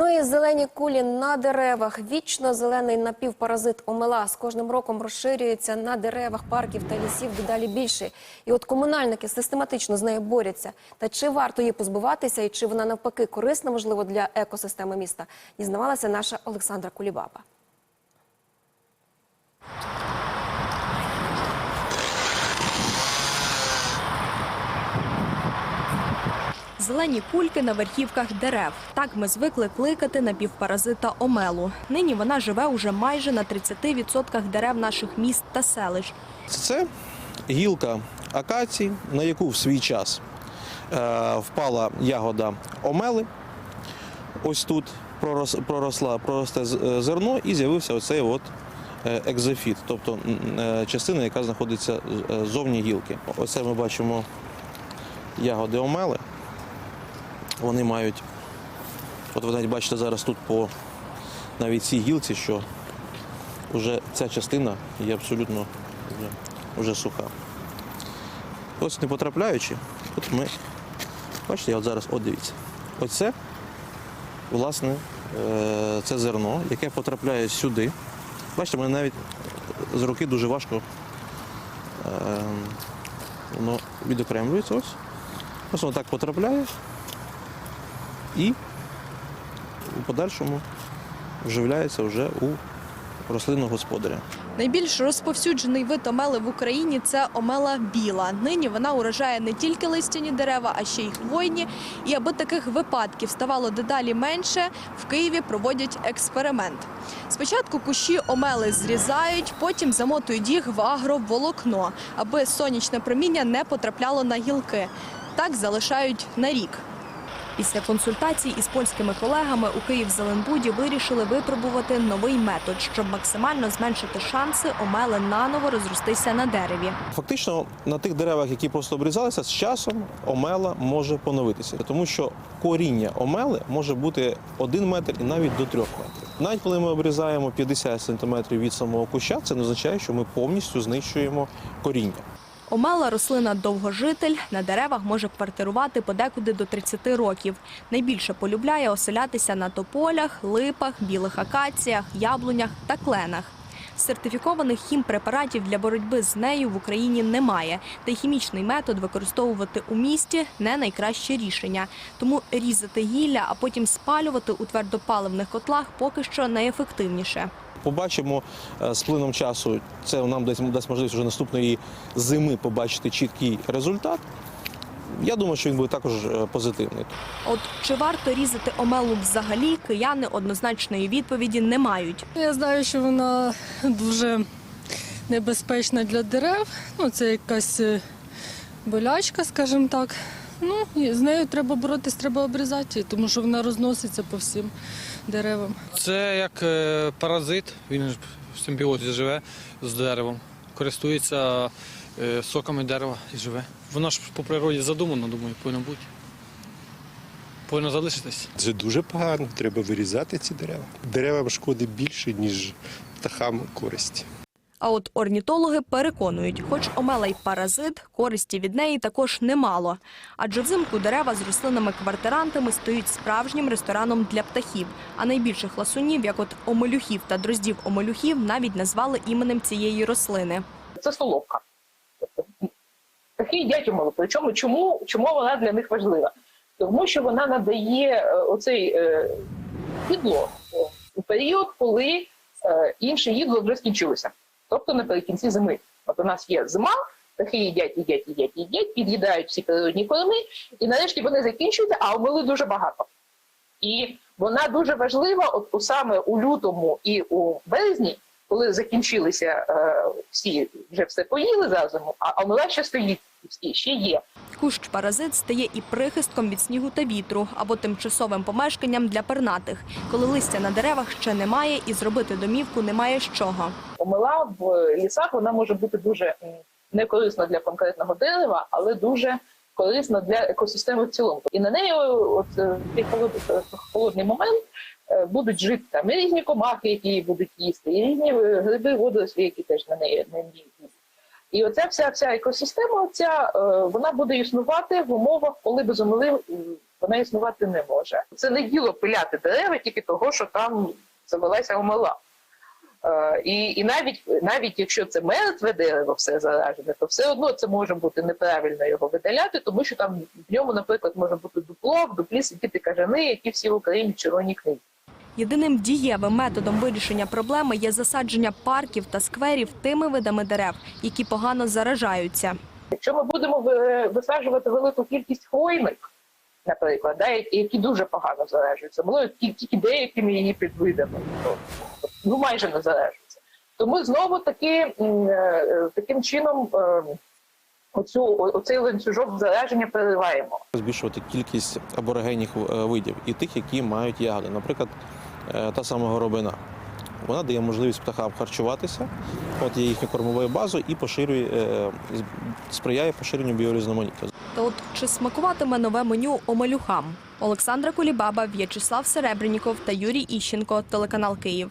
Ну і зелені кулі на деревах. Вічно зелений напівпаразит омела з кожним роком розширюється на деревах, парків та лісів дедалі більше. І от комунальники систематично з нею борються. Та чи варто її позбуватися, і чи вона навпаки корисна, можливо, для екосистеми міста, дізнавалася наша Олександра Кулібаба. Зелені кульки на верхівках дерев. Так ми звикли кликати напівпаразита омелу. Нині вона живе уже майже на 30% дерев наших міст та селищ. Це гілка акації, на яку в свій час е, впала ягода омели. Ось тут пророс, проросла, проросте е, зерно і з'явився оцей от е, екзофіт, тобто частина, яка знаходиться зовні гілки. Оце ми бачимо ягоди омели. Вони мають, от ви навіть бачите зараз тут по навіть цій гілці, що вже ця частина є абсолютно вже, суха. Ось не потрапляючи, от ми, бачите, я от зараз, от дивіться, оце, власне, е, це зерно, яке потрапляє сюди. Бачите, мене навіть з руки дуже важко е, воно відокремлюється ось. Ось воно так потрапляє і у подальшому вживляється вже у рослинного господаря. Найбільш розповсюджений вид омели в Україні це омела біла. Нині вона уражає не тільки листяні дерева, а ще й хвойні. І аби таких випадків ставало дедалі менше, в Києві проводять експеримент. Спочатку кущі омели зрізають, потім замотують їх в агроволокно, аби сонячне проміння не потрапляло на гілки. Так залишають на рік. Після консультацій із польськими колегами у Київ-Зеленбуді вирішили випробувати новий метод, щоб максимально зменшити шанси омели наново розростися на дереві. Фактично на тих деревах, які просто обрізалися, з часом омела може поновитися, тому що коріння омели може бути один метр і навіть до трьох метрів. Навіть коли ми обрізаємо 50 сантиметрів від самого куща, це не означає, що ми повністю знищуємо коріння. Омела рослина довгожитель, на деревах може квартирувати подекуди до 30 років. Найбільше полюбляє оселятися на тополях, липах, білих акаціях, яблунях та кленах. Сертифікованих хімпрепаратів для боротьби з нею в Україні немає, та й хімічний метод використовувати у місті не найкраще рішення. Тому різати гілля, а потім спалювати у твердопаливних котлах поки що найефективніше. Побачимо е, з плином часу, це нам дасть, можливість вже наступної зими побачити чіткий результат. Я думаю, що він буде також е, позитивний. От чи варто різати омелу взагалі, кияни однозначної відповіді не мають. Я знаю, що вона дуже небезпечна для дерев. Ну, це якась е, болячка, скажімо так. Ну, з нею треба боротись, треба обрізати, її, тому що вона розноситься по всім деревам. Це як е, паразит, він ж в симбіозі живе з деревом, користується соками дерева і живе. Воно ж по природі задумано, думаю, повинно бути. Повинно залишитись. Це дуже погано, треба вирізати ці дерева. Деревам шкоди більше, ніж птахам користі. А от орнітологи переконують, хоч омела й паразит, користі від неї також немало. Адже взимку дерева з рослинами-квартирантами стають справжнім рестораном для птахів. А найбільших ласунів, як от омелюхів та дроздів-омелюхів, навіть назвали іменем цієї рослини. це соловка. Птахи їдять омелу. Причому чому, чому вона для них важлива? Тому що вона надає е, оцей е, їдло е, у період, коли інше їдло вже скінчилося. Тобто наприкінці зими. От у нас є зима, птахи їдять, їдять, їдять, їдять, під'їдають всі природні корми, і нарешті вони закінчуються, а омели дуже багато. І вона дуже важлива, от саме у лютому і у березні, коли закінчилися е, всі, вже все поїли за зиму, а омела ще стоїть, і ще є. Кущ-паразит стає і прихистком від снігу та вітру або тимчасовим помешканням для пернатих, коли листя на деревах ще немає і зробити домівку немає з чого. Омела в лісах вона може бути дуже м, некорисна для конкретного дерева, але дуже корисна для екосистеми в цілому. І на неї, от е, в цей холод- холодний момент, е, будуть жити там і різні комахи, які її будуть їсти, і різні е, гриби, водорослі, які теж на неї ній їсти. І оця вся вся екосистема, ця, е, вона буде існувати в умовах, коли без омели вона існувати не може. Це не діло пиляти дерева тільки того, що там завелася омела. Е, І, і навіть навіть якщо це мертве дерево, все заражене, то все одно це може бути неправильно його видаляти, тому що там в ньому, наприклад, може бути дупло, в дуплі сидіти кажани, які всі в Україні в червоній книзі. Єдиним дієвим методом вирішення проблеми є засадження парків та скверів тими видами дерев, які погано заражаються. Якщо ми будемо ви- висаджувати велику кількість хвойних, наприклад, да, які дуже погано заражуються, ті- тільки деякими її підвидами, ну, ну майже не заражуються, то ми знову таки е, таким чином е, оцю, оцей ланцюжок зараження перериваємо. Збільшувати кількість аборигенних е, видів і тих, які мають ягоди. Наприклад, е, та сама горобина. Вона дає можливість птахам харчуватися, от є їхню кормовою базою і поширює, е, сприяє поширенню біорізноманіття. Та от чи смакуватиме нове меню омелюхам? Олександра Кулібаба, В'ячеслав Серебренніков та Юрій Іщенко, телеканал Київ.